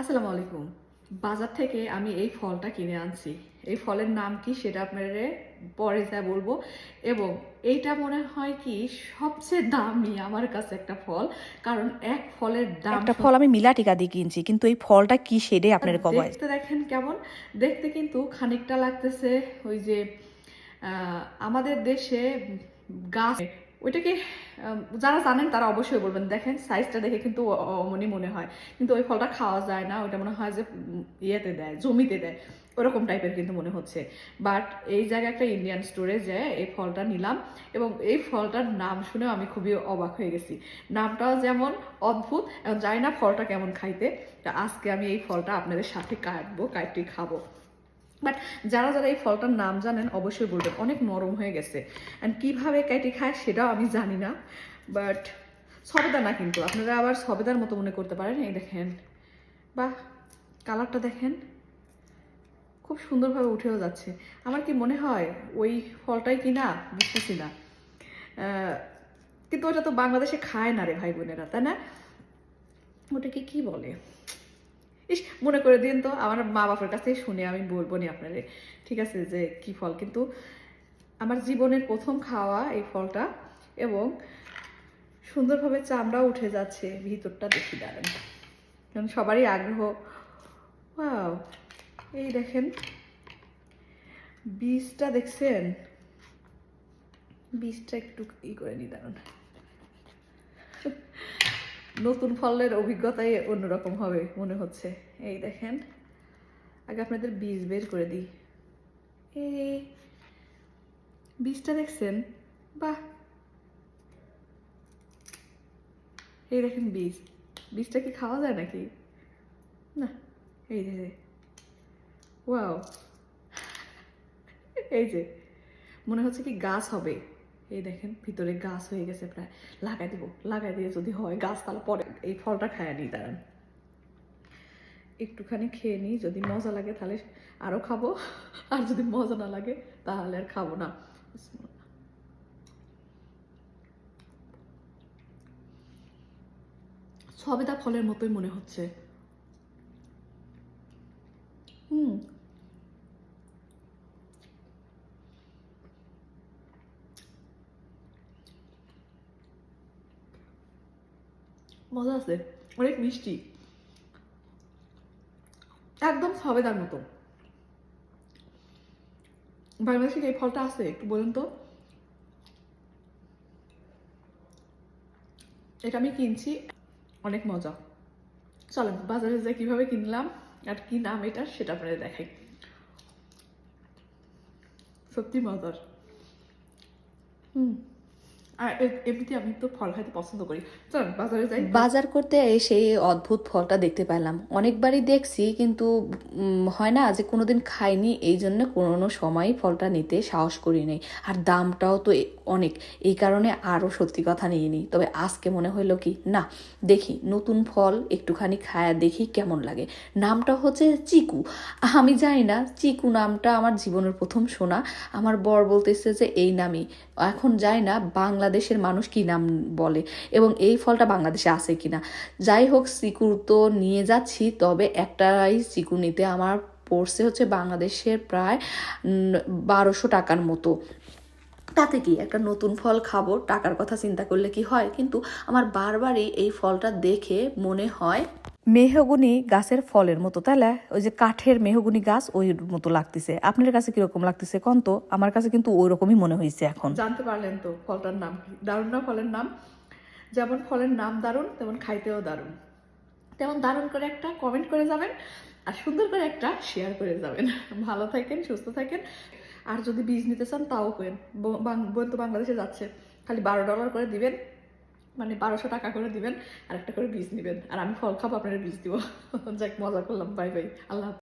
আসসালামু আলাইকুম। বাজার থেকে আমি এই ফলটা কিনে আনছি। এই ফলের নাম কি সেটা আপনাদের পরে যা বলব। এবং এইটা মনে হয় কি সবচেয়ে দামি আমার কাছে একটা ফল কারণ এক ফলের দাম একটা ফল আমি মিলা টিকা দিয়ে কিনছি কিন্তু এই ফলটা কি সেরে আপনার কবাই দেখতে দেখেন কেমন? দেখতে কিন্তু খানিকটা লাগতেছে ওই যে আমাদের দেশে গাছ ওইটাকে যারা জানেন তারা অবশ্যই বলবেন, দেখেন সাইজটা দেখে কিন্তু অ- অমনই মনে হয়। কিন্তু ওই ফলটা খাওয়া যায় না, ওইটা মনে হয় যে ইয়েতে দেয়, জমিতে দেয়, ওরকম টাইপের কিন্তু মনে হচ্ছে। বাট এই জায়গায় একটা ইন্ডিয়ান স্টোরে যে এই ফলটা নিলাম এবং এই ফলটার নাম শুনেও আমি খুবই অবাক হয়ে গেছি। নামটাও যেমন অদ্ভুত এবং জানি না ফলটা কেমন খাইতে। তা আজকে আমি এই ফলটা আপনাদের সাথে কাটবো, কাটতে খাব। বাট যারা যারা এই ফলটার নাম জানেন, অবশ্যই বলবেন, অনেক নরম হয়ে গেছে। অ্যান্ড কীভাবে কেটে খায় সেটাও আমি জানি না। বাট সবেদা না কিন্তু, আপনারা আবার সবেদার মতো মনে করতে পারেন। এই দেখেন, বাহ, কালারটা দেখেন, খুব সুন্দরভাবে উঠেও যাচ্ছে। আমার কি মনে হয়, ওই ফলটাই কি না। বুঝতেছি না কিন্তু ওটা তো বাংলাদেশে খায় না রে ভাই বোনেরা, তাই না? ওটাকে কি বলে? ইস, মনে করে দিন তো, আমার মা বাবার কাছেই শুনে আমি বলব নি আপনারে। ঠিক আছে, যে কি ফল। কিন্তু আমার জীবনের প্রথম খাওয়া এই ফলটা এবং সুন্দরভাবে চামড়া উঠে যাচ্ছে, ভিতরটা দেখি দাঁড়ান। কারণ সবারই আগ্রহ। ওয়াও, এই দেখেন, বীজটা দেখছেন? বীজটা একটু ই করে নি, দাঁড়ান। নতুন ফলের অভিজ্ঞতাই অন্যরকম হবে, মনে হচ্ছে। এই দেখেন, আগে আপনাদের বীজ বের করে দিই। এই বীজটা দেখছেন? বাহ! এই দেখেন বীজ। বীজটা কি খাওয়া যায় নাকি? না এই যে। ওয়াও! এই যে, মনে হচ্ছে কি গাছ হবে। এই দেখেন, ভিতরে গাছ হয়ে গেছে প্রায়। লাগাই দিব, লাগাই দিয়ে যদি হয় গাছ তাহলে পরে এই ফলটা খায় নিই, দাঁড়ান। একটুখানি খেয়ে নিই, যদি মজা লাগে তাহলে আরও খাব, আর যদি মজা না লাগে তাহলে আর খাব না। সবেদা ফলের মতোই মনে হচ্ছে। হুম মজা আছে, অনেক মিষ্টি। একদম সবেদার মতো। বাংলাদেশে এই ফলটা আছে, একটু বলুন তো? এটা আমি কিনছি, অনেক মজা। চলেন, বাজারে যাই কীভাবে কিনলাম, আর কি নাম এটা, সেটা আপনাদের দেখাই। সত্যি মজার। হুম। আর এমনিতে আমি তো ফল খাইতে পছন্দ করি। চলেন, বাজারে যাই। বাজার করতে এসে অদ্ভুত ফলটা দেখতে পেলাম অনেকবারই দেখছি, কিন্তু হয় না যে কোনোদিন খাইনি, এই জন্য কোনো সময় ফলটা নিতে সাহস করি নাই। আর দামটাও তো অনেক। এই কারণে আরও সত্যি কথা নিয়ে নিই। তবে আজকে মনে হলো কি, না, দেখি, নতুন ফল একটুখানি খায়া দেখি কেমন লাগে। নামটা হচ্ছে চিকু। আমি জানি না, চিকু নামটা আমার জীবনের প্রথম শোনা। আমার বর বলতেছে যে, এই নামই। এখন জানি না বাংলাদেশের মানুষ কি নাম বলে এবং এই ফলটা বাংলাদেশে আছে কিনা। যাই হোক চিকু তো নিয়ে যাচ্ছি, তবে একটাই চিকু নিতে আমার পড়ছে হচ্ছে বাংলাদেশের প্রায় বারোশো টাকার মতো। তাতে কি একটা নতুন ফল খাব, টাকার কথা চিন্তা করলে কি হয়? কিন্তু আমার বারবারই এই ফলটা দেখে মনে হয় মেহগুনি গাছের ফলের মতো তাহলে ওই যে কাঠের মেহগুনি গাছ ওই মতো লাগতেছে। আপনার কাছে কীরকম লাগতেছে কন তো? আমার কাছে কিন্তু ওই রকমই মনে হয়েছে এখন। জানতে পারলেন তো ফলটার নাম কি? দারুণ না ফলের নাম? যেমন ফলের নাম দারুণ, তেমন খাইতেও দারুণ। তেমন দারুণ করে একটা কমেন্ট করে যাবেন আর সুন্দর করে একটা শেয়ার করে যাবেন। ভালো থাকেন, সুস্থ থাকেন। আর যদি বীজ নিতে চান তাও কেন বোন তো বাংলাদেশে যাচ্ছে। খালি বারো ডলার করে দিবেন। মানে বারোশো টাকা করে দিবেন আর একটা করে বীজ নেবেন আর আমি ফল খাব, আপনারা বীজ দিব যাক, মজা করলাম, বাই বাই, আল্লাহ।